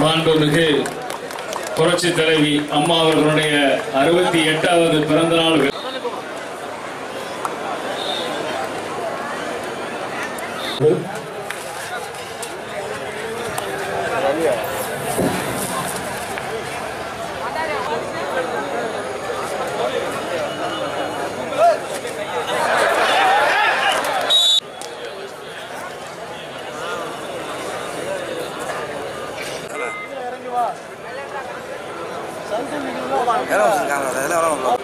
மாண்புமிகு புரட்சி தலைவி அம்மா அவர்களுடைய அறுபத்தி எட்டாவது பிறந்த நாள் வி- Ya lo vamos a